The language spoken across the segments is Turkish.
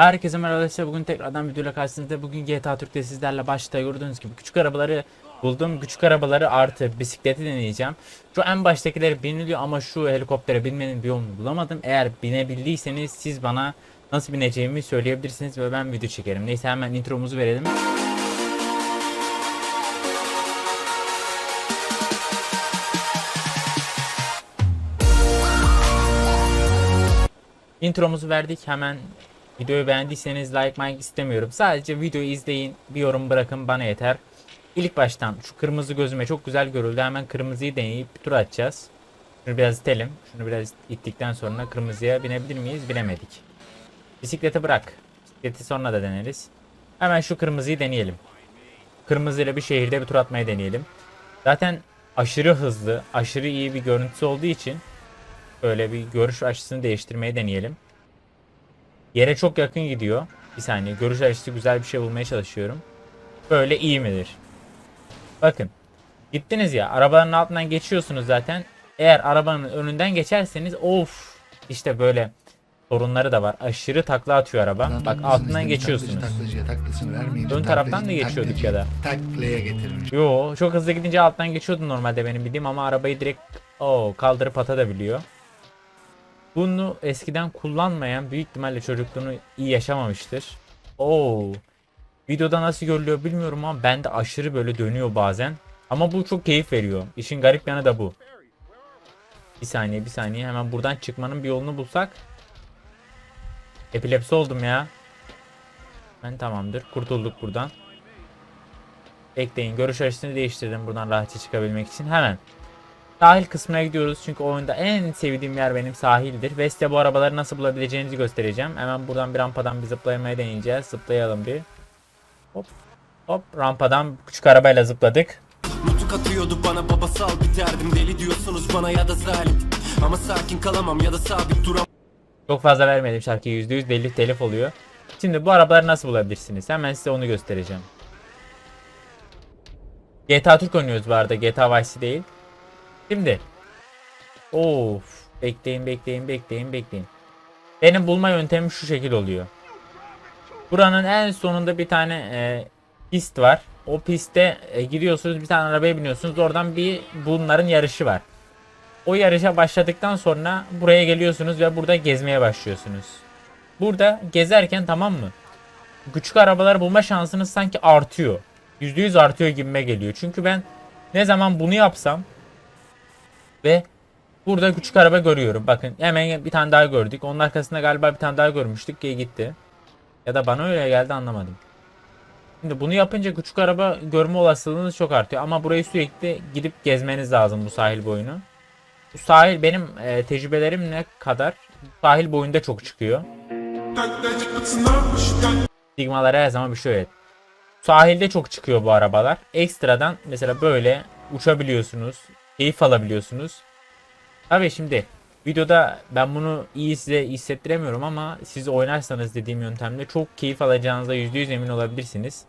Herkese merhaba arkadaşlar. Bugün tekrardan videoyla karşınızda. Bugün GTA Türk'te sizlerle başta gördüğünüz gibi küçük arabaları buldum. Küçük arabaları artı bisikleti deneyeceğim. Şu en baştakileri biniliyor ama şu helikoptere binmenin bir yolunu bulamadım. Eğer binebildiyseniz siz bana nasıl bineceğimi söyleyebilirsiniz ve ben video çekerim. Neyse hemen intromuzu verelim. Intromuzu verdik. Hemen videoyu beğendiyseniz like like istemiyorum. Sadece videoyu izleyin, bir yorum bırakın bana yeter. İlk baştan şu kırmızı gözüme çok güzel görüldü. Hemen kırmızıyı deneyip tur atacağız. Şunu biraz itelim. Şunu biraz ittikten sonra kırmızıya binebilir miyiz? Binemedik. Bisikleti bırak. Bisikleti sonra da deneriz. Hemen şu kırmızıyı deneyelim. Kırmızıyla bir şehirde bir tur atmayı deneyelim. Zaten aşırı hızlı, aşırı iyi bir görüntüsü olduğu için Böyle bir görüş açısını değiştirmeye deneyelim. Yere çok yakın gidiyor. Bir saniye görüş açısı güzel bir şey bulmaya çalışıyorum. Böyle iyi midir? Bakın. Gittiniz ya arabaların altından geçiyorsunuz zaten. Eğer arabanın önünden geçerseniz of işte böyle sorunları da var. Aşırı takla atıyor araba. Bak Anadolu'nun altından geçiyorsunuz. Taklacıya taklasını Ön taraftan da geçiyorduk taklacı ya da. Taklaya getirmiş. Yo çok hızlı gidince alttan geçiyordum normalde benim bildiğim ama arabayı direkt o kaldırıp atabiliyor. Bunu eskiden kullanmayan büyük ihtimalle çocukluğunu iyi yaşamamıştır. Oo. Videoda nasıl görülüyor bilmiyorum ama bende aşırı böyle dönüyor bazen. Ama bu çok keyif veriyor. İşin garip yanı da bu. Bir saniye bir saniye hemen buradan çıkmanın bir yolunu bulsak. Epilepsi oldum ya. Ben tamamdır. Kurtulduk buradan. Bekleyin. Görüş açısını değiştirdim buradan rahatça çıkabilmek için. Hemen. Sahil kısmına gidiyoruz çünkü oyunda en sevdiğim yer benim sahildir. Ve size bu arabaları nasıl bulabileceğinizi göstereceğim. Hemen buradan bir rampadan bir zıplamaya deneyeceğiz. Zıplayalım bir. Hop. Hop rampadan küçük arabayla zıpladık. Nutuk atıyordu bana baba sal biterdim Deli diyorsunuz bana ya da zalim Ama sakin kalamam ya da sabit duramam Çok fazla vermedim şarkıyı %100 belli telif oluyor. Şimdi bu arabaları nasıl bulabilirsiniz? Hemen size onu göstereceğim. GTA Türk oynuyoruz bu arada. GTA Vice değil. Şimdi. Of. Bekleyin bekleyin bekleyin bekleyin. Benim bulma yöntemim şu şekil oluyor. Buranın en sonunda bir tane e, pist var. O pistte e, gidiyorsunuz bir tane arabaya biniyorsunuz. Oradan bir bunların yarışı var. O yarışa başladıktan sonra buraya geliyorsunuz ve burada gezmeye başlıyorsunuz. Burada gezerken tamam mı? Küçük arabaları bulma şansınız sanki artıyor. %100 artıyor gibime geliyor. Çünkü ben ne zaman bunu yapsam ve burada küçük araba görüyorum. Bakın hemen bir tane daha gördük. Onun arkasında galiba bir tane daha görmüştük ki gitti. Ya da bana öyle geldi anlamadım. Şimdi bunu yapınca küçük araba görme olasılığınız çok artıyor. Ama burayı sürekli gidip gezmeniz lazım bu sahil boyunu. Bu sahil benim e, tecrübelerim ne kadar sahil boyunda çok çıkıyor. Sigmalar her zaman bir şey öğret. Sahilde çok çıkıyor bu arabalar. Ekstradan mesela böyle uçabiliyorsunuz. Keyif alabiliyorsunuz. Tabii şimdi videoda ben bunu iyi size hissettiremiyorum ama siz oynarsanız dediğim yöntemle çok keyif alacağınıza %100 emin olabilirsiniz.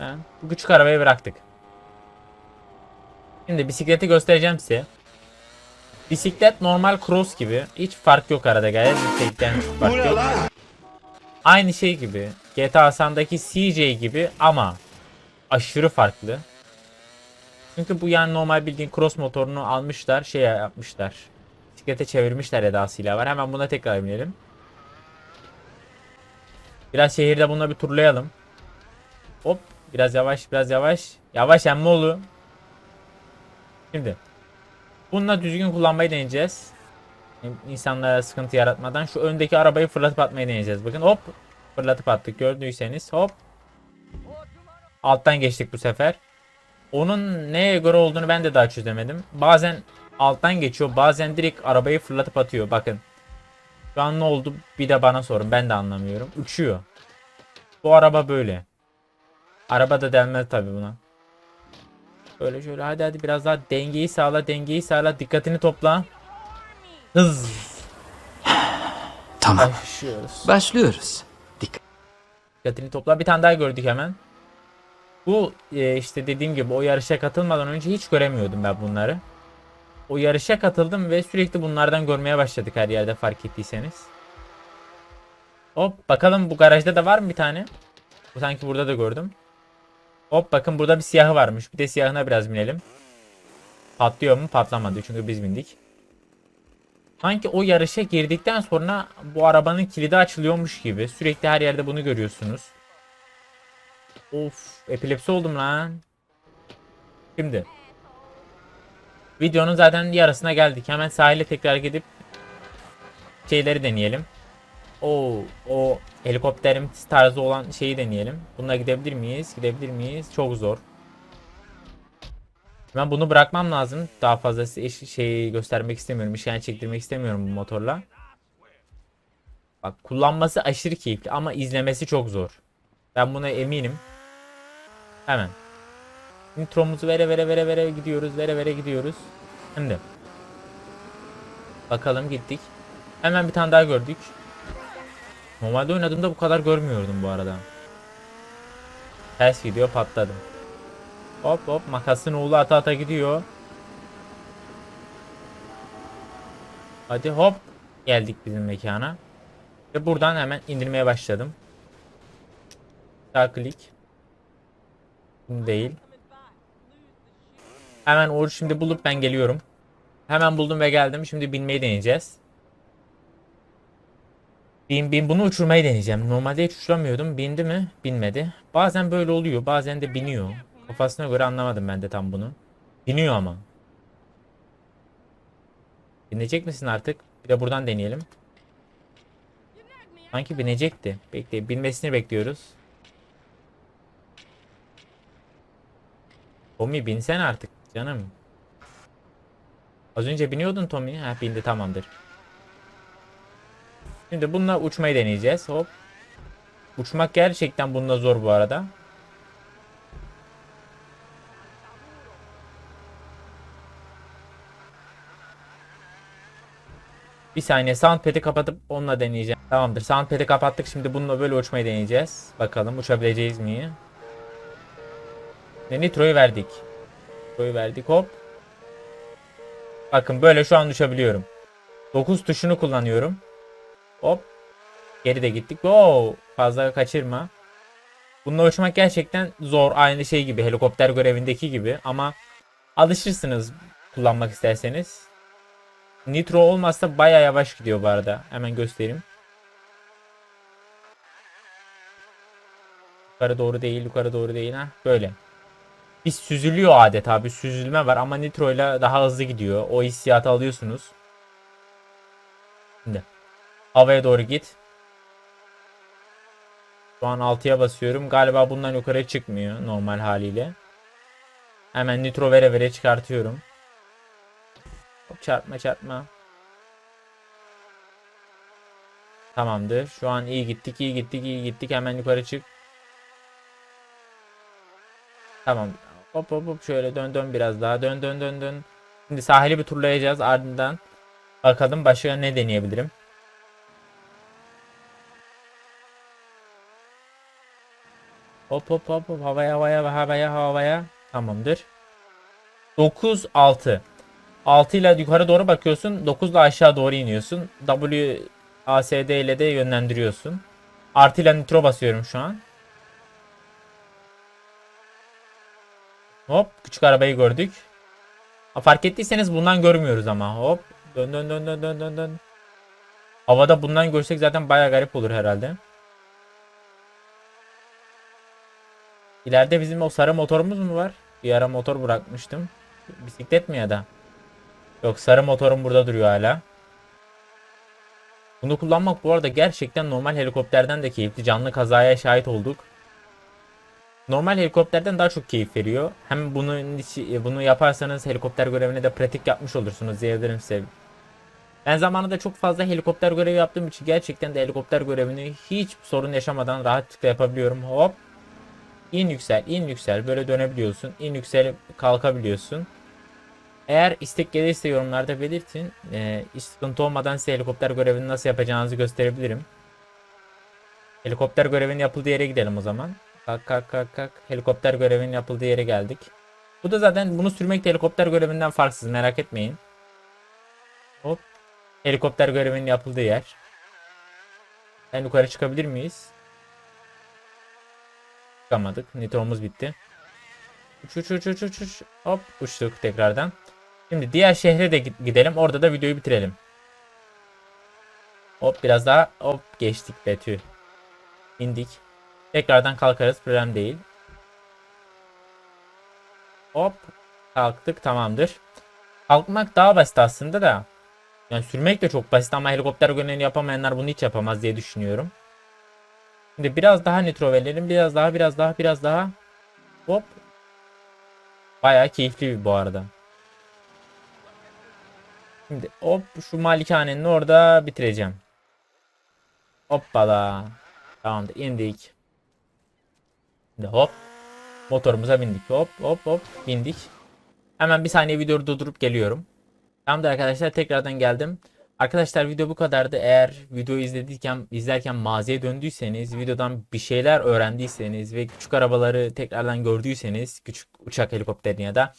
Ben bu küçük arabayı bıraktık. Şimdi bisikleti göstereceğim size. Bisiklet normal cross gibi. Hiç fark yok arada gayet hiç fark yok. Aynı şey gibi. GTA San'daki CJ gibi ama aşırı farklı. Çünkü bu yani normal bildiğin cross motorunu almışlar, şey yapmışlar. Bisiklete çevirmişler edasıyla var. Hemen buna tekrar binelim. Biraz şehirde bununla bir turlayalım. Hop, biraz yavaş, biraz yavaş. Yavaş emmoğlu. Şimdi bununla düzgün kullanmayı deneyeceğiz. İnsanlara sıkıntı yaratmadan şu öndeki arabayı fırlatıp atmayı deneyeceğiz. Bakın hop fırlatıp attık gördüyseniz hop. Alttan geçtik bu sefer. Onun neye göre olduğunu ben de daha çözemedim. Bazen alttan geçiyor bazen direkt arabayı fırlatıp atıyor. Bakın. Şu an ne oldu bir de bana sorun ben de anlamıyorum. Uçuyor. Bu araba böyle. Araba da denmez tabi buna. Böyle şöyle hadi hadi biraz daha dengeyi sağla dengeyi sağla dikkatini topla. Hız. Tamam Başlıyoruz. Başlıyoruz Dikkat Dikkatini topla. Bir tane daha gördük hemen. Bu e, işte dediğim gibi o yarışa katılmadan önce hiç göremiyordum ben bunları. O yarışa katıldım ve sürekli bunlardan görmeye başladık her yerde fark ettiyseniz. Hop bakalım bu garajda da var mı bir tane? Bu sanki burada da gördüm. Hop bakın burada bir siyahı varmış. Bir de siyahına biraz binelim. Patlıyor mu? Patlamadı çünkü biz bindik. Sanki o yarışa girdikten sonra bu arabanın kilidi açılıyormuş gibi. Sürekli her yerde bunu görüyorsunuz. Of epilepsi oldum lan. Şimdi. Videonun zaten yarısına geldik. Hemen sahile tekrar gidip şeyleri deneyelim. O o helikopterim tarzı olan şeyi deneyelim. Bununla gidebilir miyiz? Gidebilir miyiz? Çok zor. Ben bunu bırakmam lazım. Daha fazla şey göstermek istemiyorum. İşkence çektirmek istemiyorum bu motorla. Bak kullanması aşırı keyifli ama izlemesi çok zor. Ben buna eminim. Hemen. Intromuzu vere vere vere vere gidiyoruz. Vere vere gidiyoruz. Şimdi. Bakalım gittik. Hemen bir tane daha gördük. Normalde oynadığımda bu kadar görmüyordum bu arada. Ters gidiyor patladım. Hop hop makasın oğlu ata ata gidiyor. Hadi hop geldik bizim mekana. Ve buradan hemen indirmeye başladım. Sağ klik. Değil. Hemen Uğur şimdi bulup ben geliyorum. Hemen buldum ve geldim. Şimdi binmeyi deneyeceğiz. Bin, bin bunu uçurmayı deneyeceğim. Normalde hiç uçuramıyordum. Bindi mi? Binmedi. Bazen böyle oluyor. Bazen de biniyor. Kafasına göre anlamadım ben de tam bunu. Biniyor ama. Binecek misin artık? Bir de buradan deneyelim. Sanki binecekti. Bekle, binmesini bekliyoruz. Tommy binsen artık canım. Az önce biniyordun Tommy. Ha bindi tamamdır. Şimdi bununla uçmayı deneyeceğiz. Hop. Uçmak gerçekten bununla zor bu arada. Bir saniye soundpad'i kapatıp onunla deneyeceğim. Tamamdır. Soundpad'i kapattık. Şimdi bununla böyle uçmayı deneyeceğiz. Bakalım uçabileceğiz mi? Ve Nitro'yu verdik. Nitro'yu verdik. Hop. Bakın böyle şu an uçabiliyorum. 9 tuşunu kullanıyorum. Hop. Geri de gittik. Wow. Fazla kaçırma. Bununla uçmak gerçekten zor. Aynı şey gibi. Helikopter görevindeki gibi. Ama alışırsınız kullanmak isterseniz. Nitro olmazsa baya yavaş gidiyor bu arada. Hemen göstereyim. Yukarı doğru değil, yukarı doğru değil. ha Böyle. Bir süzülüyor adeta. Bir süzülme var ama Nitro ile daha hızlı gidiyor. O hissiyatı alıyorsunuz. Şimdi. Havaya doğru git. Şu an 6'ya basıyorum. Galiba bundan yukarı çıkmıyor normal haliyle. Hemen nitro vere vere çıkartıyorum. Hop, çarpma çarpma. Tamamdır. Şu an iyi gittik, iyi gittik, iyi gittik. Hemen yukarı çık. Tamam. Hop hop hop şöyle dön dön biraz daha. Dön dön dön dön. Şimdi sahili bir turlayacağız. Ardından bakalım başka ne deneyebilirim. Hop hop hop hop havaya havaya havaya havaya. Tamamdır. 9 6. 6 ile yukarı doğru bakıyorsun. 9 ile aşağı doğru iniyorsun. W ASD ile de yönlendiriyorsun. Artı ile nitro basıyorum şu an. Hop küçük arabayı gördük. Ha, fark ettiyseniz bundan görmüyoruz ama. Hop dön dön dön dön dön dön dön. Havada bundan görsek zaten baya garip olur herhalde. İleride bizim o sarı motorumuz mu var? Bir ara motor bırakmıştım. Bisiklet mi ya da? Yok sarı motorum burada duruyor hala. Bunu kullanmak bu arada gerçekten normal helikopterden de keyifli. Canlı kazaya şahit olduk. Normal helikopterden daha çok keyif veriyor. Hem bunu bunu yaparsanız helikopter görevini de pratik yapmış olursunuz diyebilirim size. Ben zamanında çok fazla helikopter görevi yaptığım için gerçekten de helikopter görevini hiç sorun yaşamadan rahatlıkla yapabiliyorum. Hop İn yüksel, in yüksel. Böyle dönebiliyorsun. İn yüksel, kalkabiliyorsun. Eğer istek gelirse yorumlarda belirtin. Ee, hiç sıkıntı olmadan size helikopter görevini nasıl yapacağınızı gösterebilirim. Helikopter görevinin yapıldığı yere gidelim o zaman. Kalk kalk kalk kalk. Helikopter görevinin yapıldığı yere geldik. Bu da zaten bunu sürmek de helikopter görevinden farksız merak etmeyin. Hop. Helikopter görevinin yapıldığı yer. En yukarı çıkabilir miyiz? Çıkamadık. Nitromuz bitti. Uç uç uç uç uç. Hop uçtuk tekrardan. Şimdi diğer şehre de gid- gidelim. Orada da videoyu bitirelim. Hop biraz daha hop geçtik Betü. İndik. Tekrardan kalkarız problem değil. Hop kalktık tamamdır. Kalkmak daha basit aslında da. Yani sürmek de çok basit ama helikopter görevini yapamayanlar bunu hiç yapamaz diye düşünüyorum. Şimdi biraz daha nitro verelim. Biraz daha biraz daha biraz daha. Hop. Bayağı keyifli bu arada. Şimdi hop şu malikanenin orada bitireceğim. Hoppala. Tamamdır indik. Şimdi hop. Motorumuza bindik. Hop hop hop bindik. Hemen bir saniye videoyu durdurup geliyorum. Tamamdır arkadaşlar tekrardan geldim. Arkadaşlar video bu kadardı. Eğer videoyu izlediyken izlerken maziye döndüyseniz, videodan bir şeyler öğrendiyseniz ve küçük arabaları tekrardan gördüyseniz, küçük uçak helikopterini ya da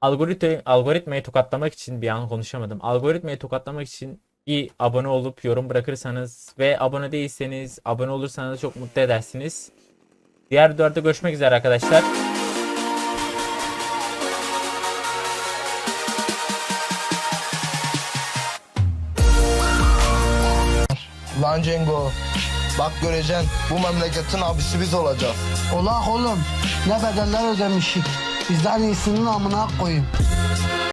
algoritma algoritmayı tokatlamak için bir an konuşamadım. Algoritmayı tokatlamak için bir abone olup yorum bırakırsanız ve abone değilseniz abone olursanız çok mutlu edersiniz. Diğer videolarda görüşmek üzere arkadaşlar. Lan Cengo. Bak göreceksin bu memleketin abisi biz olacağız. Ola oğlum ne bedeller ödemişik. Bizden iyisinin amına koyayım.